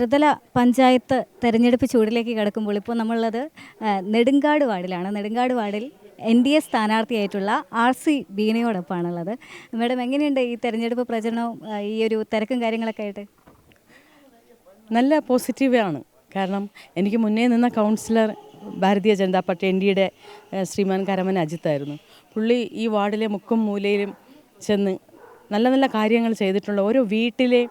ത്രിതല പഞ്ചായത്ത് തെരഞ്ഞെടുപ്പ് ചൂടിലേക്ക് കിടക്കുമ്പോൾ ഇപ്പോൾ നമ്മളുള്ളത് നെടുങ്കാട് വാർഡിലാണ്. നെടുങ്കാട് വാർഡിൽ എൻ ഡി എ സ്ഥാനാർത്ഥിയായിട്ടുള്ള ആർ സി ബീനയോടൊപ്പമാണുള്ളത്. മാഡം എങ്ങനെയുണ്ട് ഈ തെരഞ്ഞെടുപ്പ് പ്രചരണവും ഈ ഒരു തിരക്കും കാര്യങ്ങളൊക്കെ ആയിട്ട്? നല്ല പോസിറ്റീവാണ്. കാരണം എനിക്ക് മുന്നേ നിന്ന councillor Bharatiya Janata party N ഡിയുടെ ശ്രീമാൻ കരമൻ അജിത്തായിരുന്നു പുള്ളി ഈ വാർഡിലെ മുക്കും മൂലയിലും ചെന്ന് നല്ല നല്ല കാര്യങ്ങൾ ചെയ്തിട്ടുള്ള ഓരോ വീട്ടിലെ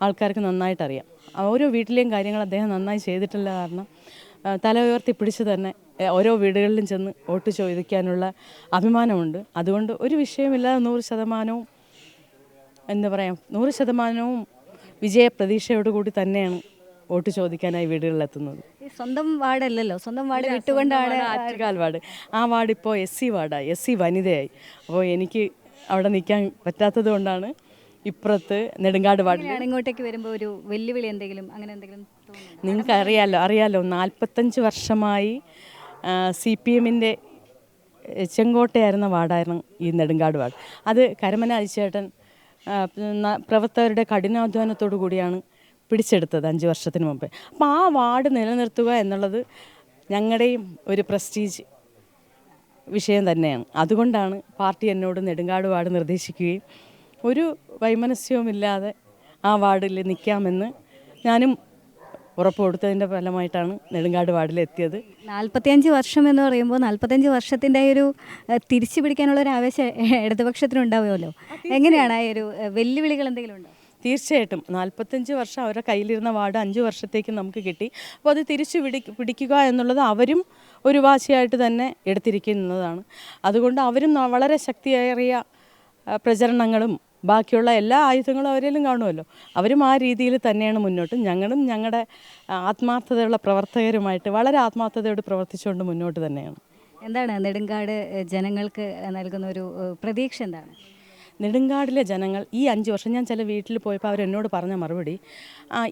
ആൾക്കാർക്ക് നന്നായിട്ട് അറിയാം ആ ഓരോ വീട്ടിലെയും കാര്യങ്ങൾ അദ്ദേഹം നന്നായി ചെയ്തിട്ടുള്ള കാരണം തല ഉയർത്തി പിടിച്ച് തന്നെ ഓരോ വീടുകളിലും ചെന്ന് വോട്ട് ചോദിക്കാനുള്ള അഭിമാനമുണ്ട്. അതുകൊണ്ട് ഒരു വിഷയമില്ലാതെ നൂറ് ശതമാനവും എന്താ പറയുക നൂറ് ശതമാനവും വിജയപ്രതീക്ഷയോടുകൂടി തന്നെയാണ് വോട്ട് ചോദിക്കാനായി വീടുകളിലെത്തുന്നത്. സ്വന്തം വാർഡല്ലല്ലോ സ്വന്തം വാർഡ് വിട്ടുകൊണ്ടാണ് ആറ്റുകാൽ വാർഡ് ആ വാർഡ് ഇപ്പോൾ എസ് സി വാർഡായി എസ് സി വനിതയായി. അപ്പോൾ എനിക്ക് അവിടെ നിൽക്കാൻ പറ്റാത്തത് കൊണ്ടാണ് ഇപ്പുറത്ത് നെടുങ്കാട് വാർഡിൽ ഇങ്ങോട്ടേക്ക് വരുമ്പോൾ ഒരു വെല്ലുവിളി എന്തെങ്കിലും അങ്ങനെ എന്തെങ്കിലും തോന്നുന്നുണ്ടോ? നിങ്ങൾക്ക് അറിയാലോ അറിയാലോ നാൽപ്പത്തഞ്ച് വർഷമായി സി പി എമ്മിന്റെ ചെങ്കോട്ടയായിരുന്ന വാർഡായിരുന്നു ഈ നെടുങ്കാട് വാർഡ്. അത് കരമന അരിച്ചേട്ടൻ ആ, ന- പ്രവർത്തകരുടെ കഠിനാധ്വാനത്തോടു കൂടിയാണ് പിടിച്ചെടുത്തത് അഞ്ച് വർഷത്തിന് മുമ്പ്. അപ്പോൾ ആ വാർഡ് നിലനിർത്തുക എന്നുള്ളത് ഞങ്ങളുടെയും ഒരു പ്രസ്റ്റീജ് വിഷയം തന്നെയാണ്. അതുകൊണ്ടാണ് പാർട്ടി എന്നോട് നെടുങ്കാട് വാർഡ് നിർദ്ദേശിക്കുകയും ഒരു വൈമനസ്യവുമില്ലാതെ ആ വാർഡിൽ നിൽക്കാമെന്ന് ഞാനും ഉറപ്പ് കൊടുത്തതിന്റെ ഫലമായിട്ടാണ് നെടുങ്കാട് വാർഡിലെത്തിയത്. നാൽപ്പത്തിയഞ്ച് വർഷം എന്ന് പറയുമ്പോൾ നാൽപ്പത്തിയഞ്ച് വർഷത്തിന്റെ ഒരു തിരിച്ചു പിടിക്കാനുള്ള ഒരു ആവേശം ഇടതുപക്ഷത്തിനുണ്ടാവുമല്ലോ? എങ്ങനെയാണ് ആ ഒരു വെല്ലുവിളികൾ എന്തെങ്കിലും ഉണ്ടോ? തീർച്ചയായിട്ടും. നാൽപ്പത്തഞ്ച് വർഷം അവരുടെ കയ്യിലിരുന്ന വാർഡ് അഞ്ച് വർഷത്തേക്ക് നമുക്ക് കിട്ടി. അപ്പോൾ അത് തിരിച്ചു പിടി പിടിക്കുക എന്നുള്ളത് അവരും ഒരു വാശിയായിട്ട് തന്നെ എടുത്തിരിക്കുന്നതാണ്. അതുകൊണ്ട് അവരും വളരെ ശക്തിയേറിയ പ്രചരണങ്ങളും ബാക്കിയുള്ള എല്ലാ ആയുധങ്ങളും അവരിലും കാണുമല്ലോ. അവരും ആ രീതിയിൽ തന്നെയാണ് മുന്നോട്ട്. ഞങ്ങളും ഞങ്ങളുടെ ആത്മാർത്ഥതയുള്ള പ്രവർത്തകരുമായിട്ട് വളരെ ആത്മാർത്ഥതയോട് പ്രവർത്തിച്ചുകൊണ്ട് മുന്നോട്ട് തന്നെയാണ്. എന്താണ് നെടുങ്കാട് ജനങ്ങൾക്ക് നൽകുന്ന ഒരു പ്രതീക്ഷ എന്താണ്? നെടുങ്കാടിലെ ജനങ്ങൾ ഈ അഞ്ച് വർഷം ഞാൻ ചില വീട്ടിൽ പോയപ്പോൾ അവരെന്നോട് പറഞ്ഞ മറുപടി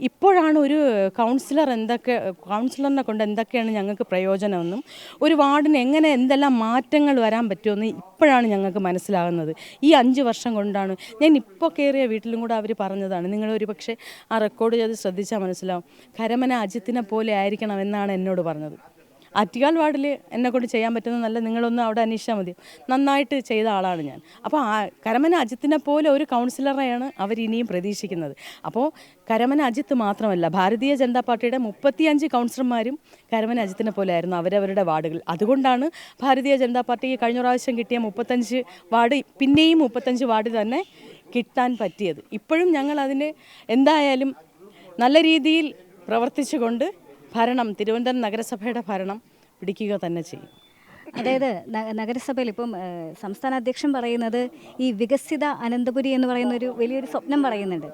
ഇപ്പോഴാണ് ഒരു കൗൺസിലർ എന്തൊക്കെ കൗൺസിലറിനെ കൊണ്ട് എന്തൊക്കെയാണ് ഞങ്ങൾക്ക് പ്രയോജനമെന്നും ഒരു വാർഡിന് എങ്ങനെ എന്തെല്ലാം മാറ്റങ്ങൾ വരാൻ പറ്റുമെന്ന് ഇപ്പോഴാണ് ഞങ്ങൾക്ക് മനസ്സിലാകുന്നത്. ഈ അഞ്ച് വർഷം കൊണ്ടാണ്. ഞാൻ ഇപ്പോൾ കയറിയ വീട്ടിലും കൂടെ അവർ പറഞ്ഞതാണ് നിങ്ങൾ പക്ഷേ ആ റെക്കോർഡ് ചെയ്ത് ശ്രദ്ധിച്ചാൽ മനസ്സിലാവും. കരമന അജിത്തിനെ പോലെ ആയിരിക്കണം എന്നാണ് എന്നോട് പറഞ്ഞത്. ആറ്റുകാൽ വാർഡിൽ എന്നെ കൊണ്ട് ചെയ്യാൻ പറ്റുന്ന നല്ല നിങ്ങളൊന്ന് അവിടെ അന്വേഷിച്ചാൽ മതി. നന്നായിട്ട് ചെയ്ത ആളാണ് ഞാൻ. അപ്പോൾ ആ കരമന അജിത്തിനെ പോലെ ഒരു കൗൺസിലറെയാണ് അവർ ഇനിയും പ്രതീക്ഷിക്കുന്നത്. അപ്പോൾ കരമന അജിത്ത് മാത്രമല്ല ഭാരതീയ ജനതാ പാർട്ടിയുടെ മുപ്പത്തിയഞ്ച് കൗൺസിലർമാരും കരമന അജിത്തിനെ പോലെ ആയിരുന്നു അവരവരുടെ വാർഡുകൾ അതുകൊണ്ടാണ് ഭാരതീയ ജനതാ പാർട്ടിക്ക് കഴിഞ്ഞ പ്രാവശ്യം കിട്ടിയ മുപ്പത്തഞ്ച് വാർഡ് പിന്നെയും മുപ്പത്തഞ്ച് വാർഡ് തന്നെ കിട്ടാൻ പറ്റിയത്. ഇപ്പോഴും ഞങ്ങൾ അതിന് എന്തായാലും നല്ല രീതിയിൽ പ്രവർത്തിച്ചുകൊണ്ട് ഭരണം തിരുവനന്തപുരം നഗരസഭയുടെ ഭരണം പിടിക്കുക തന്നെ ചെയ്യും. അതായത് നഗരസഭയിൽ ഇപ്പം സംസ്ഥാന അധ്യക്ഷൻ പറയുന്നത് ഈ വികസിത അനന്തപുരി എന്ന് പറയുന്ന ഒരു വലിയൊരു സ്വപ്നം പറയുന്നുണ്ട്.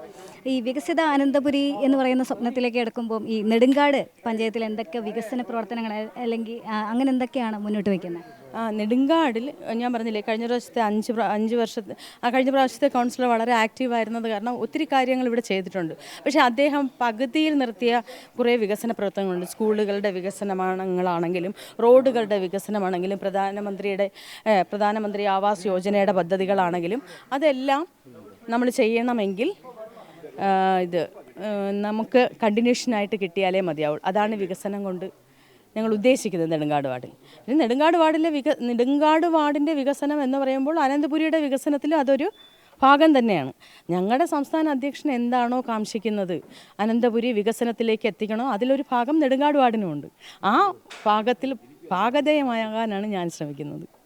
ഈ വികസിത അനന്തപുരി എന്ന് പറയുന്ന സ്വപ്നത്തിലേക്ക് എടുക്കുമ്പോൾ ഈ നെടുങ്കാട് പഞ്ചായത്തിൽ എന്തൊക്കെ വികസന പ്രവർത്തനങ്ങൾ അല്ലെങ്കിൽ അങ്ങനെ എന്തൊക്കെയാണ് മുന്നോട്ട് വയ്ക്കുന്നത്? ആ നെടുങ്കാടിൽ ഞാൻ പറഞ്ഞില്ലേ കഴിഞ്ഞ പ്രാവശ്യത്തെ അഞ്ച് അഞ്ച് വർഷത്തെ ആ കഴിഞ്ഞ പ്രാവശ്യത്തെ കൗൺസിലർ വളരെ ആക്റ്റീവ് ആയിരുന്നത് കാരണം ഒത്തിരി കാര്യങ്ങൾ ഇവിടെ ചെയ്തിട്ടുണ്ട്. പക്ഷേ അദ്ദേഹം പകുതിയിൽ നിർത്തിയ കുറേ വികസന പ്രവർത്തനങ്ങളുണ്ട്. സ്കൂളുകളുടെ വികസനമാണെങ്കിലും റോഡുകളുടെ വികസനമാണെങ്കിലും പ്രധാനമന്ത്രിയുടെ പ്രധാനമന്ത്രി ആവാസ് യോജനയുടെ പദ്ധതികളാണെങ്കിലും അതെല്ലാം നമ്മൾ ചെയ്യണമെങ്കിൽ ഇത് നമുക്ക് കണ്ടിന്യൂഷനായിട്ട് കിട്ടിയാലേ മതിയാവുള്ളൂ. അതാണ് വികസനം കൊണ്ട് ഞങ്ങൾ ഉദ്ദേശിക്കുന്നത് നെടുങ്കാട് വാർഡിൽ. പിന്നെ നെടുങ്കാട് വാർഡിലെ വിക നെടുങ്കാട് വാർഡിന്റെ വികസനം എന്ന് പറയുമ്പോൾ അനന്തപുരിയുടെ വികസനത്തിൽ അതൊരു ഭാഗം തന്നെയാണ്. ഞങ്ങളുടെ സംസ്ഥാന അധ്യക്ഷൻ എന്താണോ കാംക്ഷിക്കുന്നത് അനന്തപുരി വികസനത്തിലേക്ക് എത്തിക്കണോ അതിലൊരു ഭാഗം നെടുങ്കാട് വാർഡിനുമുണ്ട്. ആ ഭാഗത്തിൽ ഭാഗധേയമാകാനാണ് ഞാൻ ശ്രമിക്കുന്നത്.